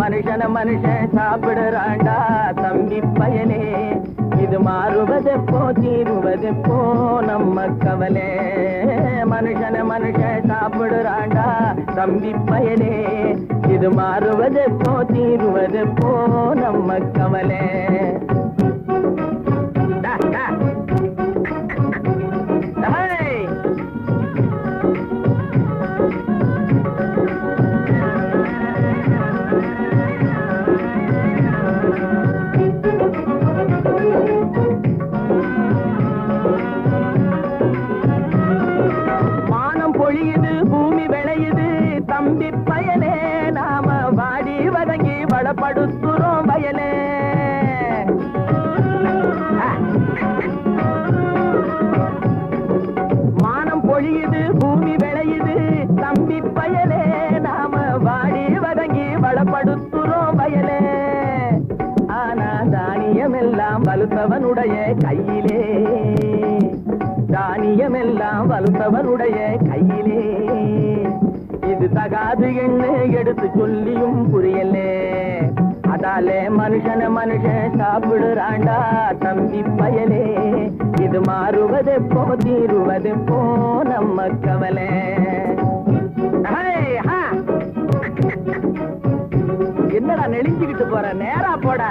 மனுஷன மனுஷன் சாப்பிடுறாண்டா தம்பி பயனே. இது மாறுவதெப்போ தீருவதெப்போ நம்ம கவலை. மனுஷன மனுஷன் சாப்பிடுறாண்டா தம்பி பயனே. இது மாறுவதெப்போ தீருவதெப்போ நம்ம கவலை. என்ன எடுத்து சொல்லியும் புரியல. அதாலே மனுஷன மனுஷன் சாப்பிடுறாண்டா தம்பி பயலே. இது மாறுவது போ தீருவது போ நம்ம கவலை. என்னடா நெளிஞ்சுக்கிட்டு போற? நேரா போடா.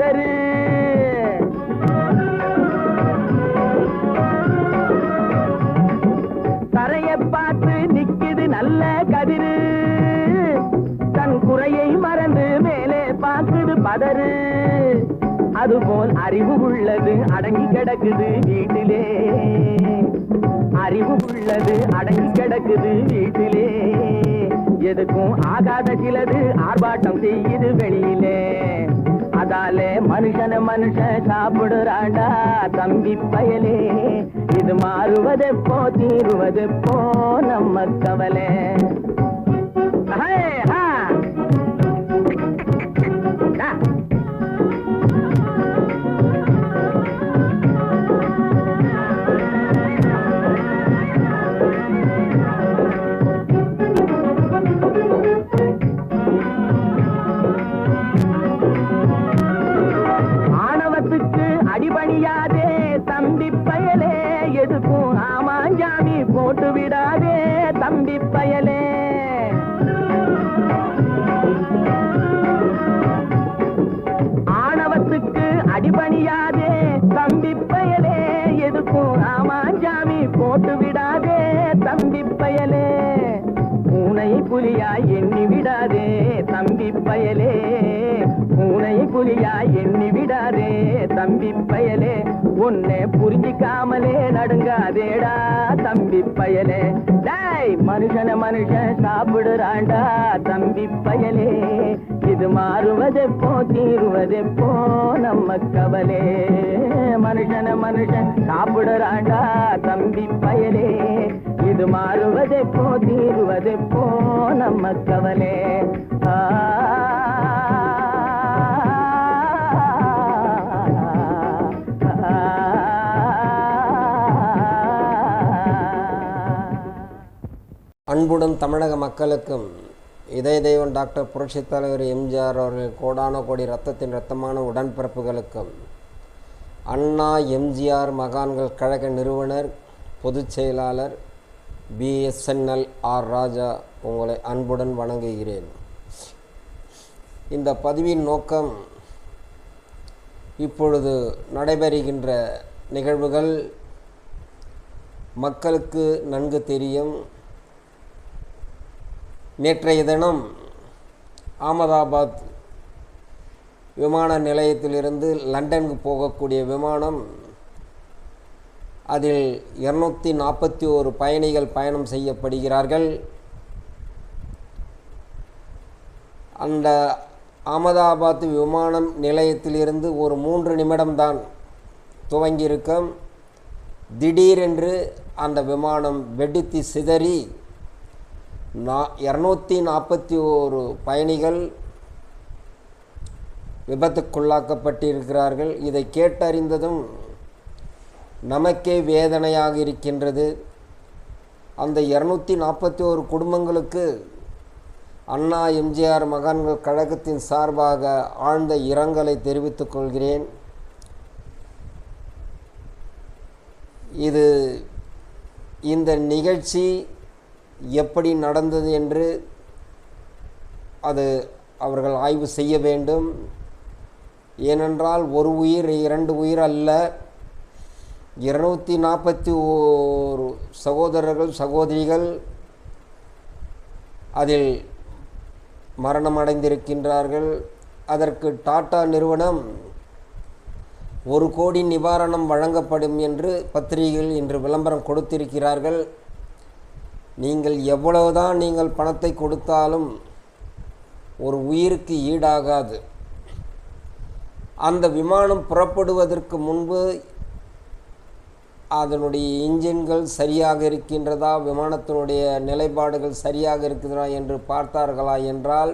பார்க்குது தரைய பார்த்து நிக்குது நல்ல கதிரு. தன் குறையை மறந்து மேலே பார்க்குது பதறு. அதுபோல் அறிவு உள்ளது அடங்கி கிடக்குது வீட்டிலே. அறிவு உள்ளது அடங்கி கிடக்குது வீட்டிலே. எதுக்கும் ஆகாத சிலது ஆர்ப்பாட்டம் செய்யுது வெளியிலே. அதாலே மனுஷன மனுஷன் சாப்பிடுறாண்டா தம்பி பயலே இது மாறுவதெப்போ தீருவதெப்போ நம்ம கவலை ஹே, ஹா. போட்டு விடாதே தம்பி பயலே. ஆணவத்துக்கு அடிபணியாதே தம்பி பயலே. எதுக்கும் ராமாஞ்சாமி போட்டு விடாதே தம்பி பயலே. பூனை புலியா எண்ணி விடாதே தம்பி பயலே. பூனை புலியா எண்ணி விடாதே தம்பி பயலே. உன்னை புரிஞ்சிக்காமலே நடுங்காதேடா தம்பி பயலே. டாய் மனுஷன மனுஷன் சாப்பிடுறாண்டா தம்பி பயலே. இது மாறுவதெப்போ தீருவதெப்போ நம்ம கவலே. மனுஷன மனுஷன் சாப்பிடுறாண்டா தம்பி பயலே. இது மாறுவதெப்போ தீருவதெப்போ நம்ம கவலே. ஆ அன்புடன் தமிழக மக்களுக்கும் இதய தெய்வம் டாக்டர் புரட்சித் தலைவர் எம்ஜிஆர் அவர்கள் கோடான கோடி ரத்தத்தின் ரத்தமான உடன்பிறப்புகளுக்கும் அண்ணா எம்ஜிஆர் மகான்கள் கழக நிறுவனர் பொதுச் செயலாளர் பிஎஸ்என்எல் ஆர் ராஜா உங்களை அன்புடன் வணங்குகிறேன். இந்த பதிவின் நோக்கம் இப்பொழுது நடைபெறுகின்ற நிகழ்வுகள் மக்களுக்கு நன்கு தெரியும் நேற்றைய தினம் அகமதாபாத் விமான நிலையத்திலிருந்து லண்டனுக்கு போகக்கூடிய விமானம் அதில் இருநூத்தி நாற்பத்தி ஓரு பயணிகள் பயணம் செய்யப்படுகிறார்கள். அந்த அகமதாபாத் விமானம் நிலையத்திலிருந்து ஒரு மூன்று நிமிடம்தான் துவங்கியிருக்கும். திடீரென்று அந்த விமானம் வெடித்து சிதறி நா இரநூத்தி நாற்பத்தி ஓரு பயணிகள் விபத்துக்குள்ளாக்கப்பட்டிருக்கிறார்கள். இதை கேட்டறிந்ததும் நமக்கே வேதனையாக இருக்கின்றது. அந்த இரநூத்தி நாற்பத்தி ஓரு குடும்பங்களுக்கு அண்ணா எம்ஜிஆர் மகான்கள் கழகத்தின் சார்பாக ஆழ்ந்த இரங்கலை தெரிவித்துக் கொள்கிறேன். இது இந்த நிகழ்ச்சி எப்படி நடந்தது என்று அது அவர்கள் ஆய்வு செய்ய வேண்டும். ஏனென்றால் ஒரு உயிர் இரண்டு உயிர் அல்ல. இருநூற்றி நாற்பத்தி ஓரு சகோதரர்கள் சகோதரிகள் அதில் மரணம் அடைந்திருக்கின்றார்கள் அதற்கு டாடா நிறுவனம் ஒரு கோடி நிவாரணம் வழங்கப்படும் என்று பத்திரிகையில் இன்று விளம்பரம் கொடுத்திருக்கிறார்கள். நீங்கள் எவ்வளவுதான் நீங்கள் பணத்தை கொடுத்தாலும் ஒரு உயிருக்கு ஈடாகாது. அந்த விமானம் புறப்படுவதற்கு முன்பு அதனுடைய இன்ஜின்கள் சரியாக இருக்கின்றதா? விமானத்தினுடைய நிலைப்பாடுகள் சரியாக இருக்குதா என்று பார்த்தார்களா என்றால்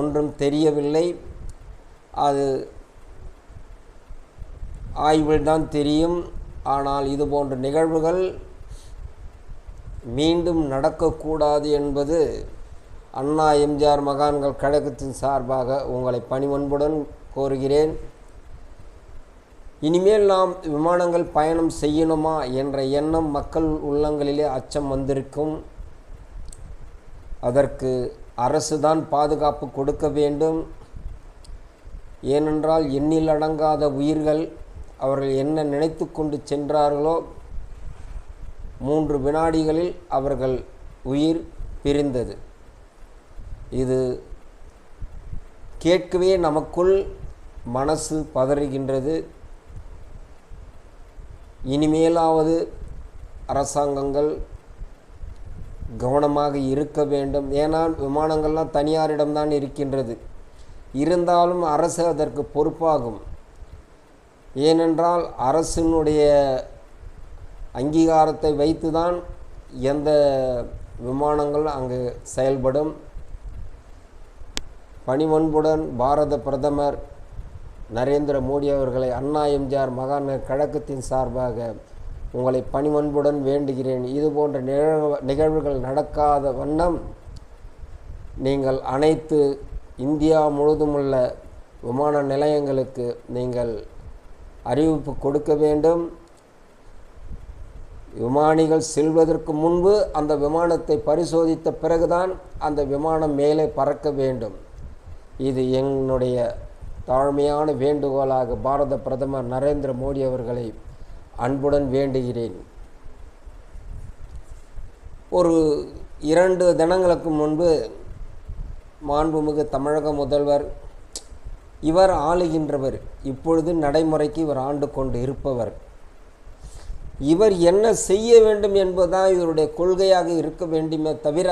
ஒன்றும் தெரியவில்லை. அது ஆய்வில் தான் தெரியும். ஆனால் இது போன்ற நிகழ்வுகள் மீண்டும் நடக்கக்கூடாது என்பது அண்ணா எம்ஜிஆர் மகான்கள் கழகத்தின் சார்பாக உங்களை பணிவன்புடன் கோருகிறேன். இனிமேல் நாம் விமானங்கள் பயணம் செய்யணுமா என்ற எண்ணம் மக்கள் உள்ளங்களிலே அச்சம் வந்திருக்கும். அதற்கு அரசு தான் பாதுகாப்பு கொடுக்க வேண்டும். ஏனென்றால் எண்ணில் அடங்காத உயிர்கள் அவர்கள் என்ன நினைத்து கொண்டு சென்றார்களோ மூன்று வினாடிகளில் அவர்கள் உயிர் பிரிந்தது. இது கேட்கவே நமக்குள் மனசு பதறுகின்றது. இனிமேலாவது அரசாங்கங்கள் கவனமாக இருக்க வேண்டும். ஏனால் விமானங்கள்லாம் தனியாரிடம்தான் இருக்கின்றது. இருந்தாலும் அரசு அதற்கு பொறுப்பாகும். ஏனென்றால் அரசினுடைய அங்கீகாரத்தை வைத்துதான் எந்த விமானங்கள் அங்கு செயல்படும். பணிவன்புடன் பாரத பிரதமர் நரேந்திர மோடி அவர்களை அண்ணா எம்ஜிஆர் மகாநகர் கழகத்தின் சார்பாக உங்களை பணிவன்புடன் வேண்டுகிறேன். இது போன்ற நிகழ்வு நிகழ்வுகள் நடக்காத வண்ணம் நீங்கள் அனைத்து இந்தியா முழுதுமுள்ள விமான நிலையங்களுக்கு நீங்கள் அறிவிப்பு கொடுக்க வேண்டும். விமானிகள் செல்வதற்கு முன்பு அந்த விமானத்தை பரிசோதித்த பிறகுதான் அந்த விமானம் மேலே பறக்க வேண்டும். இது என்னுடைய தாழ்மையான வேண்டுகோளாக பாரத பிரதமர் நரேந்திர மோடி அவர்களை அன்புடன் வேண்டுகிறேன். ஒரு இரண்டு தினங்களுக்கு முன்பு மாண்புமிகு தமிழக முதல்வர் இவர் ஆளுகின்றவர் இப்பொழுது நடைமுறைக்கு இவர் ஆண்டு கொண்டு இருப்பவர். இவர் என்ன செய்ய வேண்டும் என்பதுதான் இவருடைய கொள்கையாக இருக்க வேண்டுமே தவிர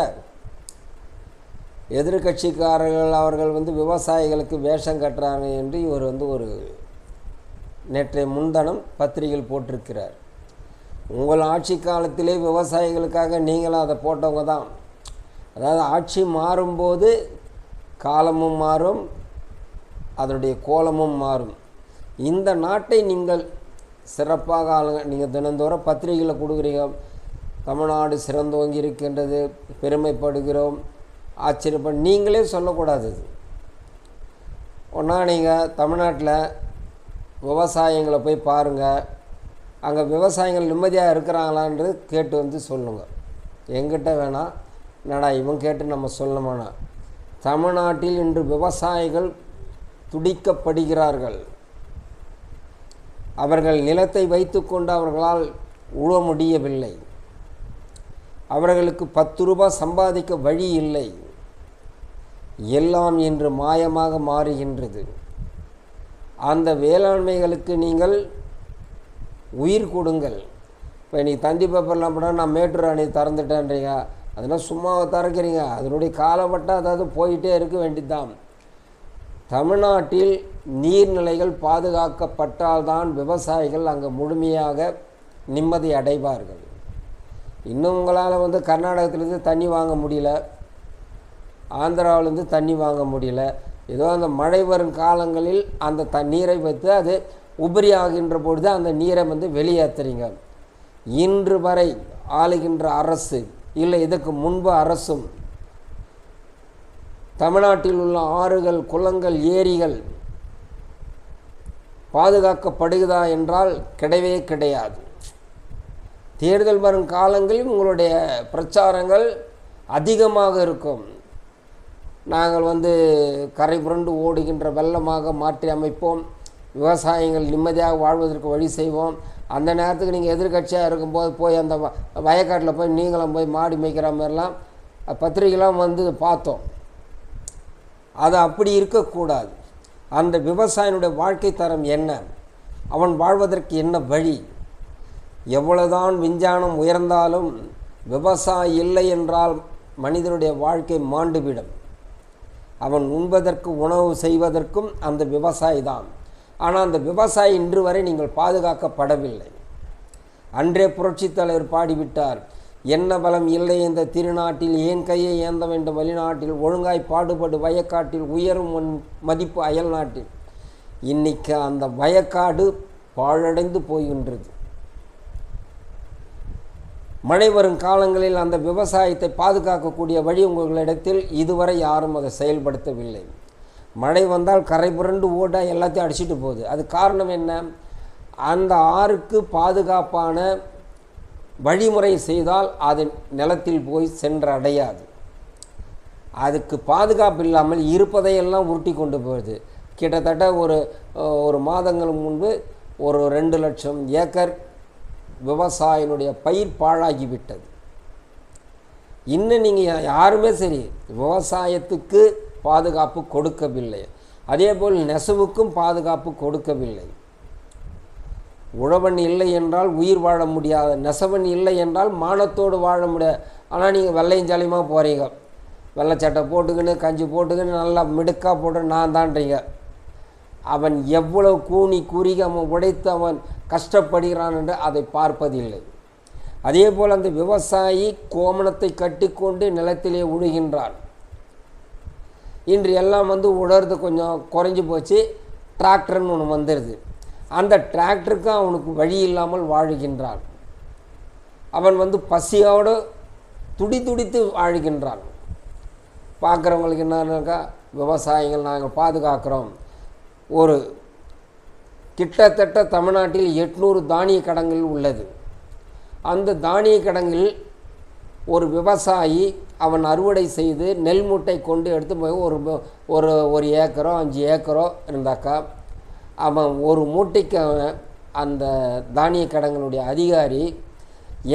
எதிர்கட்சிக்காரர்கள் அவர்கள் வந்து விவசாயிகளுக்கு வேஷம் கட்டுறாங்க என்று இவர் வந்து ஒரு நேற்றைய முன்தனம் பத்திரிகையில் போட்டிருக்கிறார். உங்கள் ஆட்சி காலத்திலே விவசாயிகளுக்காக நீங்களும் அதை போட்டவங்க தான். அதாவது ஆட்சி மாறும்போது காலமும் மாறும் அதனுடைய கோலமும் மாறும். இந்த நாட்டை நீங்கள் சிறப்பாக ஆளுங்க. நீங்கள் தினந்தோறும் பத்திரிகையில் கொடுக்குறீங்க. தமிழ்நாடு சிறந்தோங்கி இருக்கின்றது. பெருமைப்படுகிறோம். ஆச்சரியப்பட நீங்களே சொல்லக்கூடாது. இது ஒன்றா நீங்கள் தமிழ்நாட்டில் விவசாயிங்களை போய் பாருங்கள் அங்கே விவசாயிகள் நிம்மதியாக இருக்கிறாங்களான்றது கேட்டு வந்து சொல்லுங்கள் எங்கிட்ட வேணாம் என்னடா இவன் கேட்டு நம்ம சொல்லமானா தமிழ்நாட்டில் இன்று விவசாயிகள் துடிக்கப்படுகிறார்கள். அவர்கள் நிலத்தை வைத்துக்கொண்டு அவர்களால் உழ முடியவில்லை. அவர்களுக்கு பத்து ரூபாய் சம்பாதிக்க வழி இல்லை. எல்லாம் இன்று மாயமாக மாறுகின்றது. அந்த வேளாண்மைகளுக்கு நீங்கள் உயிர் கொடுங்கள். இப்போ நீ தந்தி பேப்பர்லாம் போட நான் மேட்டூர் அணை திறந்துட்டேன்றீங்க. அதெல்லாம் சும்மாவை திறக்கிறீங்க. அதனுடைய காலப்பட்டம் அதாவது போயிட்டே இருக்க வேண்டியதுதான். தமிழ்நாட்டில் நீர்நிலைகள் பாதுகாக்கப்பட்டால்தான் விவசாயிகள் அங்கே முழுமையாக நிம்மதி அடைவார்கள். இன்னும் உங்களால் வந்து கர்நாடகத்திலேருந்து தண்ணி வாங்க முடியல. ஆந்திராவிலேருந்து தண்ணி வாங்க முடியல. ஏதோ அந்த மழை வரும் காலங்களில் அந்த தண்ணீரை வைத்து அது உபரி ஆகின்ற பொழுது அந்த நீரை வந்து வெளியேற்றுறீங்க. இன்று வரை ஆளுகின்ற அரசு இல்லை இதுக்கு முன்பு அரசும் தமிழ்நாட்டில் உள்ள ஆறுகள் குளங்கள் ஏரிகள் பாதுகாக்கப்படுகிறதா என்றால் கிடையவே கிடையாது. தேர்தல் வரும் காலங்களில் உங்களுடைய பிரச்சாரங்கள் அதிகமாக இருக்கும். நாங்கள் வந்து கரை புரண்டு ஓடுகின்ற வெள்ளமாக மாற்றி அமைப்போம். விவசாயிகள் நிம்மதியாக வாழ்வதற்கு வழி செய்வோம். அந்த நேரத்துக்கு நீங்கள் எதிர்க்கட்சியாக இருக்கும்போது போய் அந்த வ- வயக்காட்டில் போய் நீங்களும் போய் மாடி மேய்க்கிற மாதிரிலாம் பத்திரிகைலாம் வந்து பார்த்தோம். அது அப்படி இருக்கக்கூடாது. அந்த விவசாயினுடைய வாழ்க்கை தரம் என்ன? அவன் வாழ்வதற்கு என்ன வழி? எவ்வளவுதான் விஞ்ஞானம் உயர்ந்தாலும் விவசாயி இல்லை என்றால் மனிதனுடைய வாழ்க்கை மாண்டுவிடும். அவன் உண்பதற்கு உணவு செய்வதற்கும் அந்த விவசாயி தான். ஆனால் அந்த விவசாயி இன்று வரை நீங்கள் பாதுகாக்கப்படவில்லை. அன்றே புரட்சித் தலைவர் பாடிவிட்டார். என்ன பலம் இல்லை இந்த திருநாட்டில்? ஏன் கையை ஏந்த வேண்டும்? வெளிநாட்டில் ஒழுங்காய் பாடுபடு வயக்காட்டில் உயரும் மதிப்பு அயல் நாட்டில். இன்னைக்கு அந்த வயக்காடு பாழடைந்து போகின்றது மழை வரும் காலங்களில் அந்த விவசாயத்தை பாதுகாக்கக்கூடிய வழி உங்களிடத்தில் இதுவரை யாரும் அதை செயல்படுத்தவில்லை. மழை வந்தால் கரை புரண்டு ஓட எல்லாத்தையும் அடிச்சிட்டு போகுது. அது காரணம் என்ன? அந்த ஆறுக்கு பாதுகாப்பான வழிமுறை செய்தால் அது நிலத்தில் போய் சென்றடையாது. அதுக்கு பாதுகாப்பு இல்லாமல் இருப்பதையெல்லாம் உருட்டி கொண்டு போகுது கிட்டத்தட்ட ஒரு ஒரு மாதங்கள் முன்பு ஒரு ரெண்டு லட்சம் ஏக்கர் விவசாயினுடைய பயிர் பாழாகிவிட்டது இன்னும் நீங்கள் யாருமே சரி விவசாயத்துக்கு பாதுகாப்பு கொடுக்கவில்லை. அதேபோல் நெசவுக்கும் பாதுகாப்பு கொடுக்கவில்லை. உழவன் இல்லை என்றால் உயிர் வாழ முடியாத நெசவன் இல்லை என்றால் மானத்தோடு வாழ முடியாது. ஆனால் நீங்கள் வெள்ளையஞ்சாலியமாக போகிறீங்க வெள்ளை சட்டை போட்டுக்கின்னு கஞ்சி போட்டுக்கின்னு நல்லா மிடுக்காக போட்டு நான் தான்றீங்க. அவன் எவ்வளவு கூனி குறுகி அவன் உடைத்து அவன் கஷ்டப்படுகிறான் என்று அதை பார்ப்பதில்லை. அதே போல் அந்த விவசாயி கோமணத்தை கட்டிக்கொண்டு நிலத்திலே உழுகின்றான். இன்று எல்லாம் வந்து உழறது கொஞ்சம் குறைஞ்சி போச்சு. டிராக்டர்னு ஒன்று வந்துடுது அந்த டிராக்டருக்கு அவனுக்கு வழி இல்லாமல் வாழுகின்றான். அவன் வந்து பசியோடு துடி துடித்து வாழுகின்றான். பார்க்குறவங்களுக்கு என்னன்னாக்கா விவசாயிகள் நாங்கள் பாதுகாக்கிறோம். ஒரு கிட்டத்தட்ட தமிழ்நாட்டில் எட்நூறு தானிய கடங்கள் உள்ளது. அந்த தானிய கடங்கில் ஒரு விவசாயி அவன் அறுவடை செய்து நெல் மூட்டை கொண்டு எடுத்து போய் ஒரு ஒரு ஒரு ஏக்கரோ அஞ்சு ஏக்கரோ இருந்தாக்கா அவன் ஒரு மூட்டைக்கு அவன் அந்த தானிய கடங்களுடைய அதிகாரி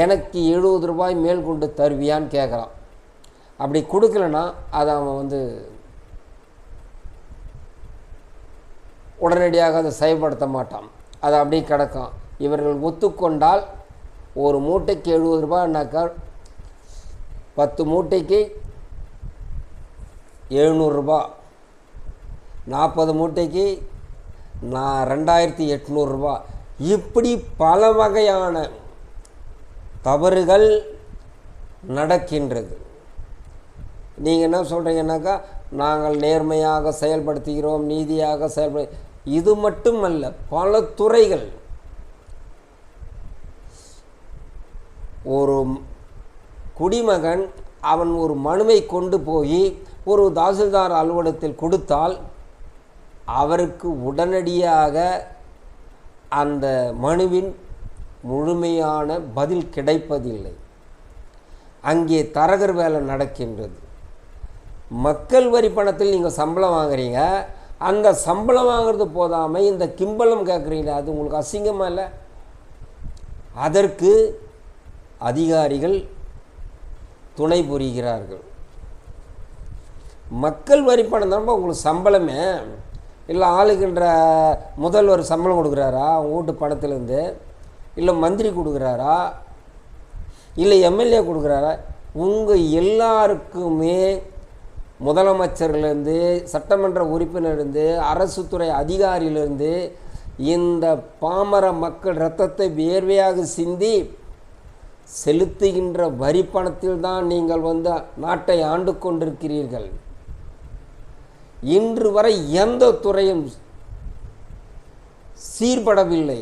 எனக்கு எழுபது ரூபாய் மேல் கொண்டு தருவியான்னு கேட்குறான் அப்படி கொடுக்கலன்னா அதை அவன் வந்து உடனடியாக அதை செயல்படுத்த மாட்டான். அது அப்படியே கிடக்கும் இவர்கள் ஒத்துக்கொண்டால் ஒரு மூட்டைக்கு எழுபது ரூபாய்னாக்கா பத்து மூட்டைக்கு எழுநூறுரூபா நாற்பது மூட்டைக்கு நான் ரெண்டாயிரத்தி எட்நூறுரூவா இப்படி பல வகையான தவறுகள் நடக்கின்றது. நீங்கள் என்ன சொல்கிறீங்கன்னாக்கா நாங்கள் நேர்மையாக செயல்படுத்துகிறோம் நீதியாக செயல்படு இது மட்டுமல்ல பல துறைகள். ஒரு குடிமகன் அவன் ஒரு மனுவை கொண்டு போய் ஒரு தாசில்தார் அலுவலகத்தில் கொடுத்தால் அவருக்கு உடனடியாக அந்த மனுவின் முழுமையான பதில் கிடைப்பதில்லை. அங்கே தரகர் வேலை நடக்கின்றது. மக்கள் வரி பணத்தில் நீங்கள் சம்பளம் வாங்குறீங்க. அந்த சம்பளம் வாங்குறது போதாமல் இந்த கிம்பளம் கேட்குறீங்க அது உங்களுக்கு அசிங்கமாக இல்லை? அதற்கு அதிகாரிகள் துணை புரிகிறார்கள். மக்கள் வரி பணம் தான் உங்களுக்கு சம்பளமே? இல்லை ஆளுகின்ற முதல்வர் சம்பளம் கொடுக்குறாரா? அவங்க வீட்டு பணத்துலேருந்து? இல்லை மந்திரி கொடுக்குறாரா? இல்லை எம்எல்ஏ கொடுக்குறாரா? உங்கள் எல்லாருக்குமே முதலமைச்சர்லேருந்து சட்டமன்ற உறுப்பினர்லேருந்து அரசு துறை அதிகாரியிலேருந்து இந்த பாமர மக்கள் இரத்தத்தை வேர்வையாக சிந்தி செலுத்துகின்ற வரி பணத்தில் தான் நீங்கள் வந்து நாட்டை ஆண்டு கொண்டிருக்கிறீர்கள். இன்று வரை எந்த துறையும் சீர்படவில்லை.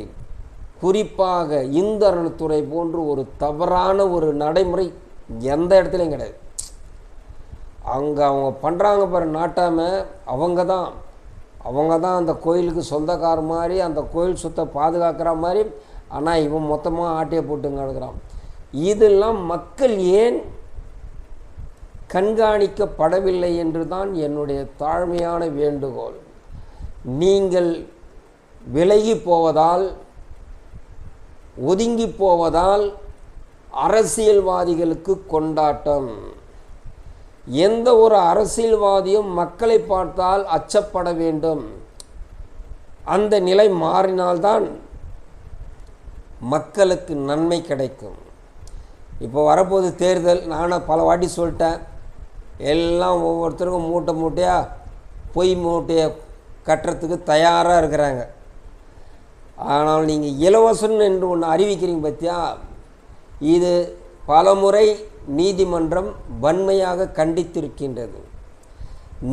குறிப்பாக இந்தரணத்துறை போன்று ஒரு தவறான ஒரு நடைமுறை எந்த இடத்துலையும் கிடையாது. அங்கே அவங்க பண்ணுறாங்க பாரு நாட்டாம அவங்க தான் அவங்க தான் அந்த கோயிலுக்கு சொந்தக்கார மாதிரி அந்த கோயில் சொத்தை பாதுகாக்கிற மாதிரி ஆனால் இவன் மொத்தமாக ஆட்டையை போட்டு கிடக்குறான். இதெல்லாம் மக்கள் ஏன் கண்காணிக்கப்படவில்லை என்று தான் என்னுடைய தாழ்மையான வேண்டுகோள். நீங்கள் விலகி போவதால் ஒதுங்கி போவதால் அரசியல்வாதிகளுக்கு கொண்டாட்டம். எந்த ஒரு அரசியல்வாதியும் மக்களை பார்த்தால் அச்சப்பட வேண்டும். அந்த நிலை மாறினால்தான் மக்களுக்கு நன்மை கிடைக்கும். இப்போ வரப்போது தேர்தல். நானும் பல வாட்டி சொல்லிட்டேன். எல்லாம் ஒவ்வொருத்தருக்கும் மூட்டை மூட்டையாக பொய் மூட்டையை கட்டுறதுக்கு தயாராக இருக்கிறாங்க. ஆனால் நீங்கள் இலவசம் என்று ஒன்று அறிவிக்கிறீங்க பற்றியா இது பலமுறை நீதிமன்றம் வன்மையாக கண்டித்திருக்கின்றது.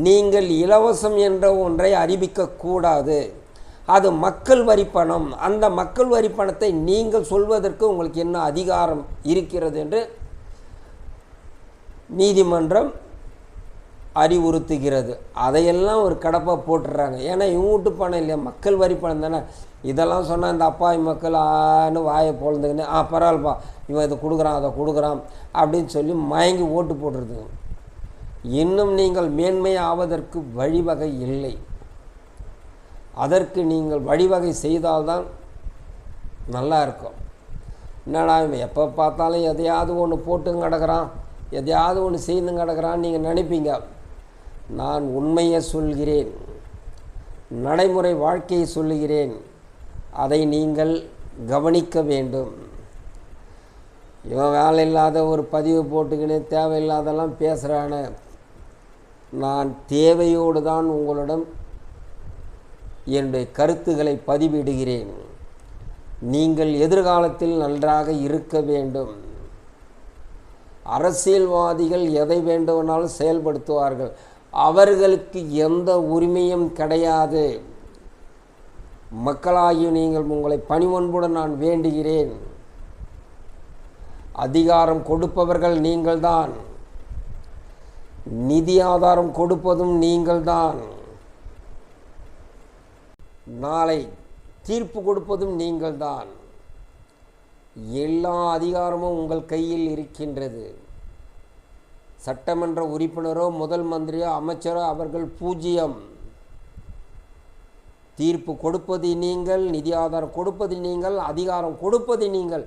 நீங்கள் இலவசம் என்ற ஒன்றை அறிவிக்கக்கூடாது அது மக்கள் வரி பணம். அந்த மக்கள் வரி பணத்தை நீங்கள் சொல்வதற்கு உங்களுக்கு என்ன அதிகாரம் இருக்கிறது என்று நீதிமன்றம் அறிவுறுத்துகிறது. அதையெல்லாம் ஒரு கடப்பாக போட்டுடுறாங்க ஏன்னா இவங்க வீட்டு பணம் இல்லையா? மக்கள் வரி பணம் தானே? இதெல்லாம் சொன்னால் இந்த அப்பாவி மக்கள் ஆன்னு வாயை பொழந்துக்கின்னு ஆ பரவாயில்லப்பா இவன் இதை கொடுக்குறான் அதை கொடுக்குறான் அப்படின்னு சொல்லி மயங்கி ஓட்டு போடுறது இன்னும் நீங்கள் மேன்மை ஆவதற்கு வழிவகை இல்லை. அதற்கு நீங்கள் வழிவகை செய்தால்தான் நல்லா இருக்கும். என்னடா இவன் எப்போ பார்த்தாலும் எதையாவது ஒன்று போட்டு கிடக்குறான் எதையாவது ஒன்று செய்து கிடக்கிறான்னு நீங்கள் நினைப்பீங்க. நான் உண்மையை சொல்கிறேன். நடைமுறை வாழ்க்கையை சொல்லுகிறேன். அதை நீங்கள் கவனிக்க வேண்டும். இவன் வேலை இல்லாத ஒரு பதிவு போட்டுக்கின்னு தேவையில்லாதெல்லாம் பேசுகிறானே நான் தேவையோடு தான் உங்களிடம் என்னுடைய கருத்துக்களை பதிவிடுகிறேன். நீங்கள் எதிர்காலத்தில் நன்றாக இருக்க வேண்டும். அரசியல்வாதிகள் எதை வேண்டுமானாலும் செயல்படுத்துவார்கள். அவர்களுக்கு எந்த உரிமையும் கிடையாது. மக்களாகிய நீங்கள் உங்களை பணிவன்புடன் நான் வேண்டுகிறேன். அதிகாரம் கொடுப்பவர்கள் நீங்கள்தான். நிதி ஆதாரம் கொடுப்பதும் நீங்கள்தான். நாளை தீர்ப்பு கொடுப்பதும் நீங்கள்தான். எல்லா அதிகாரமும் உங்கள் கையில் இருக்கின்றது. சட்டமன்ற உறுப்பினரோ முதல் மந்திரியோ அமைச்சரோ அவர்கள் பூஜ்ஜியம் தீர்ப்பு கொடுப்பது நீங்கள் நிதி ஆதாரம் கொடுப்பது நீங்கள் அதிகாரம் கொடுப்பது நீங்கள்.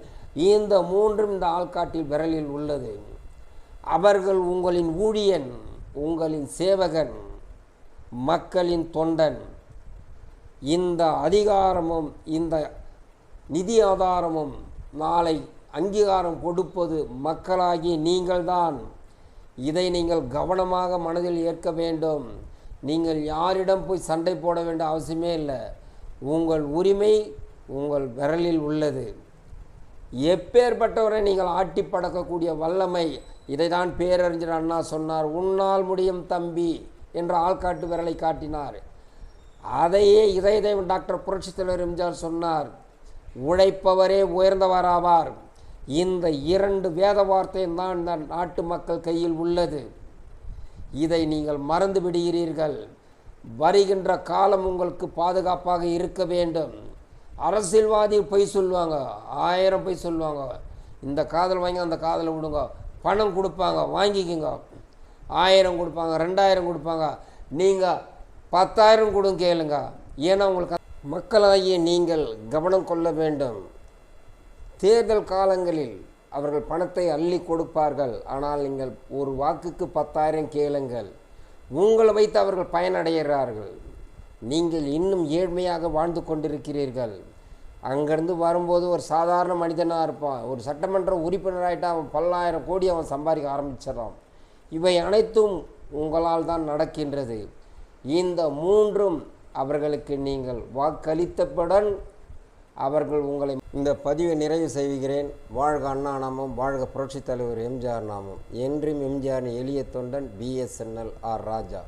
இந்த மூன்றும் இந்த ஆள்காட்டில் விரலில் உள்ளது. அவர்கள் உங்களின் ஊழியன் உங்களின் சேவகன் மக்களின் தொண்டன். இந்த அதிகாரமும் இந்த நிதி ஆதாரமும் நாளை அங்கீகாரம் கொடுப்பது மக்களாகி நீங்கள்தான். இதை நீங்கள் கவனமாக மனதில் ஏற்க வேண்டும். நீங்கள் யாரிடம் போய் சண்டை போட வேண்டிய அவசியமே இல்லை. உங்கள் உரிமை உங்கள் விரலில் உள்ளது. எப்பேற்பட்டவரை நீங்கள் ஆட்டி படக்கக்கூடிய வல்லமை இதை தான் பேரறிஞர் அண்ணா சொன்னார். உன்னால் முடியும் தம்பி என்ற ஆள்காட்டு விரலை காட்டினார். அதையே இதய டாக்டர் புரட்சித் தலைவர் எம்ஜிஆர் சொன்னார். உழைப்பவரே உயர்ந்தவராவார். இந்த இரண்டு வேத வார்த்தையும் தான் இந்த நாட்டு மக்கள் கையில் உள்ளது. இதை நீங்கள் மறந்து விடுகிறீர்கள். வருகின்ற காலம் உங்களுக்கு பாதுகாப்பாக இருக்க வேண்டும். அரசியல்வாதி பொய் சொல்லுவாங்க ஆயிரம் பொய் சொல்லுவாங்க. இந்த காதல் வாங்கி அந்த காதலை விடுங்க. பணம் கொடுப்பாங்க வாங்கிக்கோங்க. ஆயிரம் கொடுப்பாங்க ரெண்டாயிரம் கொடுப்பாங்க. நீங்கள் பத்தாயிரம் கொடுங்க கேளுங்க. ஏன்னா உங்களுக்கு மக்களாகிய நீங்கள் கவனம் கொள்ள வேண்டும். தேர்தல் காலங்களில் அவர்கள் பணத்தை அள்ளி கொடுப்பார்கள். ஆனால் நீங்கள் ஒரு வாக்குக்கு பத்தாயிரம் கேளுங்கள். உங்களை வைத்து அவர்கள் பயனடைகிறார்கள். நீங்கள் இன்னும் ஏழ்மையாக வாழ்ந்து கொண்டிருக்கிறீர்கள். அங்கேருந்து வரும்போது ஒரு சாதாரண மனிதனாக இருப்பான். ஒரு சட்டமன்ற உறுப்பினராகிட்டு அவன் பல்லாயிரம் கோடி அவன் சம்பாதிக்க ஆரம்பிச்சிடறான். இவை அனைத்தும் உங்களால் தான் நடக்கின்றது. இந்த மூன்றும் அவர்களுக்கு நீங்கள் வாக்களித்தவுடன் அவர்கள் உங்களை இந்த பதிவை நிறைவு செய்கிறேன். வாழ்க அண்ணா நாமம் வாழ்க புரட்சித் தலைவர் எம்ஜிஆர் நாமம். என்றும் எம்ஜிஆரின் எளிய தொண்டன் பிஎஸ்என்எல் ஆர் ராஜா.